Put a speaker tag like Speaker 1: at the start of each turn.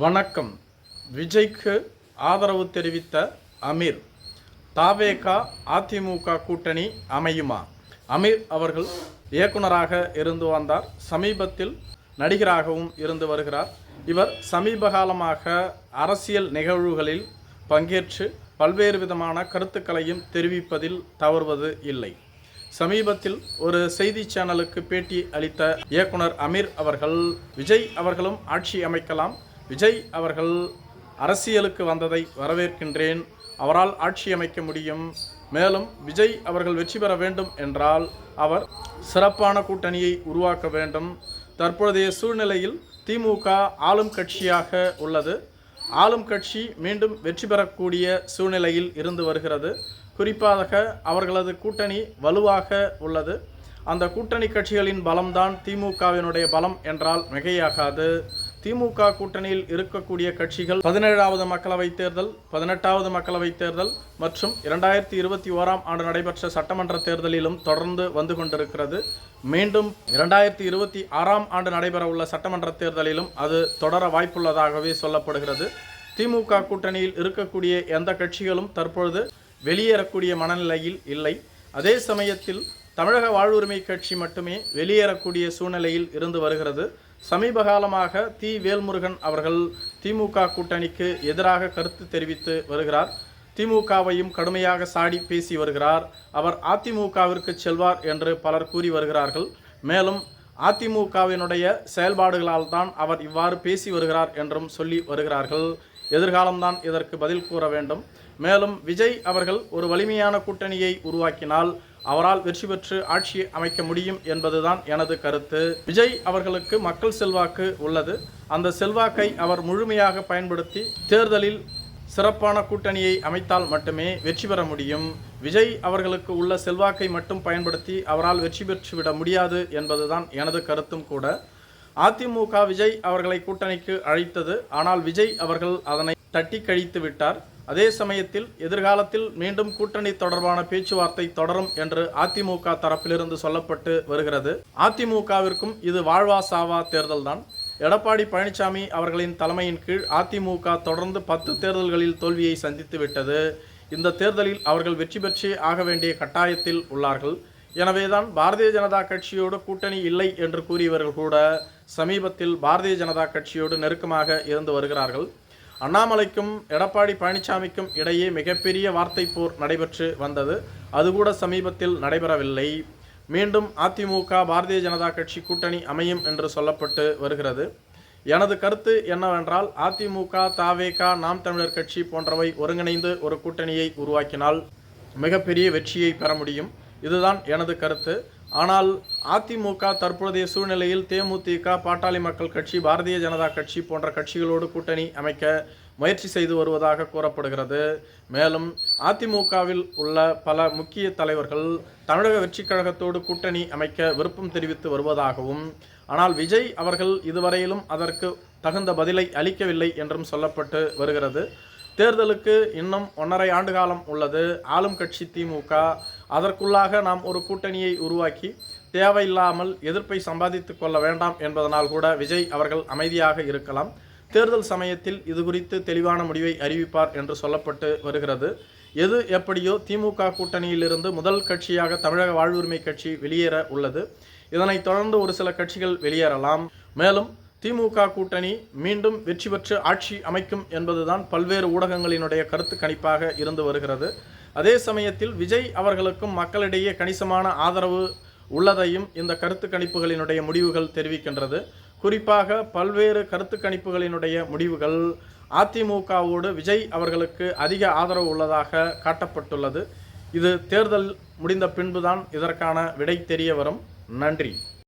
Speaker 1: வணக்கம். விஜய்க்கு ஆதரவு தெரிவித்த அமீர். தாவேகா அதிமுக கூட்டணி அமையுமா? அமீர் அவர்கள் இயக்குனராக இருந்து வந்தார். சமீபத்தில் நடிகராகவும் இருந்து வருகிறார். இவர் சமீப காலமாக அரசியல் நிகழ்வுகளில் பங்கேற்று பல்வேறு விதமான கருத்துக்களையும் தெரிவிப்பதில் தவறுவது இல்லை. சமீபத்தில் ஒரு செய்தி சேனலுக்கு பேட்டி அளித்த இயக்குனர் அமீர் அவர்கள் விஜய் அவர்களும் ஆட்சி அமைக்கலாம். விஜய் அவர்கள் அரசியலுக்கு வந்ததை வரவேற்கின்றேன். அவரால் ஆட்சி அமைக்க முடியும். மேலும் விஜய் அவர்கள் வெற்றி பெற வேண்டும் என்றால் அவர் சிறப்பான கூட்டணியை உருவாக்க வேண்டும். தற்பொழுதைய சூழ்நிலையில் திமுக ஆளும் கட்சியாக உள்ளது. ஆளும் கட்சி மீண்டும் வெற்றி பெறக்கூடிய சூழ்நிலையில் இருந்து வருகிறது. குறிப்பாக அவர்களது கூட்டணி வலுவாக உள்ளது. அந்த கூட்டணி கட்சிகளின் பலம்தான் திமுகவினுடைய பலம் என்றால் மிகையாகாது. திமுக கூட்டணியில் இருக்கக்கூடிய கட்சிகள் பதினேழாவது மக்களவைத் தேர்தல் பதினெட்டாவது மக்களவைத் தேர்தல் மற்றும் இரண்டாயிரத்தி இருபத்தி ஓராம் ஆண்டு நடைபெற்ற சட்டமன்ற தேர்தலிலும் தொடர்ந்து வந்து கொண்டிருக்கிறது. மீண்டும் இரண்டாயிரத்தி இருபத்தி ஆறாம் ஆண்டு நடைபெற உள்ள சட்டமன்ற தேர்தலிலும் அது தொடர வாய்ப்புள்ளதாகவே சொல்லப்படுகிறது. திமுக கூட்டணியில் இருக்கக்கூடிய எந்த கட்சிகளும் தற்பொழுது வெளியேறக்கூடிய மனநிலையில் இல்லை. அதே சமயத்தில் தமிழக வாழ்வுரிமை கட்சி மட்டுமே வெளியேறக்கூடிய சூழ்நிலையில் இருந்து வருகிறது. சமீப காலமாக தி. வேல்முருகன் அவர்கள் திமுக கூட்டணிக்கு எதிராக கருத்து தெரிவித்து வருகிறார். திமுகவையும் கடுமையாக சாடி பேசி வருகிறார். அவர் அதிமுகவிற்கு செல்வார் என்று பலர் கூறி வருகிறார்கள். மேலும் அதிமுகவினுடைய செயல்பாடுகளால் தான் அவர் இவ்வாறு பேசி வருகிறார் என்றும் சொல்லி வருகிறார்கள். எதிர்காலம்தான் இதற்கு பதில் கூற வேண்டும். மேலும் விஜய் அவர்கள் ஒரு வலிமையான கூட்டணியை உருவாக்கினால் அவரால் வெற்றி பெற்று ஆட்சி அமைக்க முடியும் என்பதுதான் எனது கருத்து. விஜய் அவர்களுக்கு மக்கள் செல்வாக்கு உள்ளது. அந்த செல்வாக்கை அவர் முழுமையாக பயன்படுத்தி தேர்தலில் சிறப்பான கூட்டணியை அமைத்தால் மட்டுமே வெற்றி பெற முடியும். விஜய் அவர்களுக்கு உள்ள செல்வாக்கை மட்டும் பயன்படுத்தி அவரால் வெற்றி பெற்றுவிட முடியாது என்பதுதான் எனது கருத்தும் கூட. அதிமுக விஜய் அவர்களை கூட்டணிக்கு அழைத்தது. ஆனால் விஜய் அவர்கள் அதனை தட்டி கழித்து விட்டார். அதே சமயத்தில் எதிர்காலத்தில் மீண்டும் கூட்டணி தொடர்பான பேச்சுவார்த்தை தொடரும் என்று அதிமுக தரப்பிலிருந்து சொல்லப்பட்டு வருகிறது. அதிமுகவிற்கும் இது வாழ்வா சாவா தேர்தல்தான் எடப்பாடி பழனிசாமி அவர்களின் தலைமையின் கீழ் அதிமுக தொடர்ந்து பத்து தேர்தல்களில் தோல்வியை சந்தித்து விட்டது. இந்த தேர்தலில் அவர்கள் வெற்றி பெற்றே ஆக வேண்டிய கட்டாயத்தில் உள்ளார்கள். எனவேதான் பாரதிய ஜனதா கட்சியோடு கூட்டணி இல்லை என்று கூறியவர்கள் கூட சமீபத்தில் பாரதிய ஜனதா கட்சியோடு நெருக்கமாக இருந்து வருகிறார்கள். அண்ணாமலைக்கும் எடப்பாடி பழனிசாமிக்கும் இடையே மிகப்பெரிய வார்த்தை போர் நடைபெற்று வந்தது. அது கூட சமீபத்தில் நடைபெறவில்லை. மீண்டும் அதிமுக பாரதிய ஜனதா கட்சி கூட்டணி அமையும் என்று சொல்லப்பட்டு வருகிறது. எனது கருத்து என்னவென்றால் அதிமுக தாவேகா நாம் தமிழர் கட்சி போன்றவை ஒருங்கிணைந்து ஒரு கூட்டணியை உருவாக்கினால் மிகப்பெரிய வெற்றியை பெற முடியும். இதுதான் எனது கருத்து. ஆனால் அதிமுக தற்போதைய சூழ்நிலையில் தேமுதிக பாட்டாளி மக்கள் கட்சி பாரதிய ஜனதா கட்சி போன்ற கட்சிகளோடு கூட்டணி அமைக்க முயற்சி செய்து வருவதாக கூறப்படுகிறது. மேலும் அதிமுகவில் உள்ள பல முக்கிய தலைவர்கள் தமிழக வெற்றிக் கழகத்தோடு கூட்டணி அமைக்க விருப்பம் தெரிவித்து வருவதாகவும் ஆனால் விஜய் அவர்கள் இதுவரையிலும் அதற்கு தகுந்த பதிலை அளிக்கவில்லை என்றும் சொல்லப்பட்டு வருகிறது. தேர்தலுக்கு இன்னும் ஒன்றரை ஆண்டு காலம் உள்ளது. ஆளும் கட்சி திமுக. அதற்குள்ளாக நாம் ஒரு கூட்டணியை உருவாக்கி தேவையில்லாமல் எதிர்ப்பை சம்பாதித்து கொள்ள வேண்டாம் என்பதனால் கூட விஜய் அவர்கள் அமைதியாக இருக்கலாம். தேர்தல் சமயத்தில் இது குறித்து தெளிவான முடிவை அறிவிப்பார் என்று சொல்லப்பட்டு வருகிறது. எது எப்படியோ திமுக கூட்டணியிலிருந்து முதல் கட்சியாக தமிழக வாழ்வுரிமை கட்சி வெளியேற உள்ளது. இதனைத் தொடர்ந்து ஒரு சில கட்சிகள் வெளியேறலாம். மேலும் திமுக கூட்டணி மீண்டும் வெற்றி பெற்று ஆட்சி அமைக்கும் என்பதுதான் பல்வேறு ஊடகங்களினுடைய கருத்து கணிப்பாக இருந்து வருகிறது. அதே சமயத்தில் விஜய் அவர்களுக்கும் மக்களிடையே கணிசமான ஆதரவு உள்ளதையும் இந்த கருத்து கணிப்புகளினுடைய முடிவுகள் தெரிவிக்கின்றது. குறிப்பாக பல்வேறு கருத்து கணிப்புகளினுடைய முடிவுகள் அதிமுகவோடு விஜய் அவர்களுக்கு அதிக ஆதரவு உள்ளதாக காட்டப்பட்டுள்ளது. இது தேர்தல் முடிந்த பின்புதான் இதற்கான விடை தெரிய வரும். நன்றி.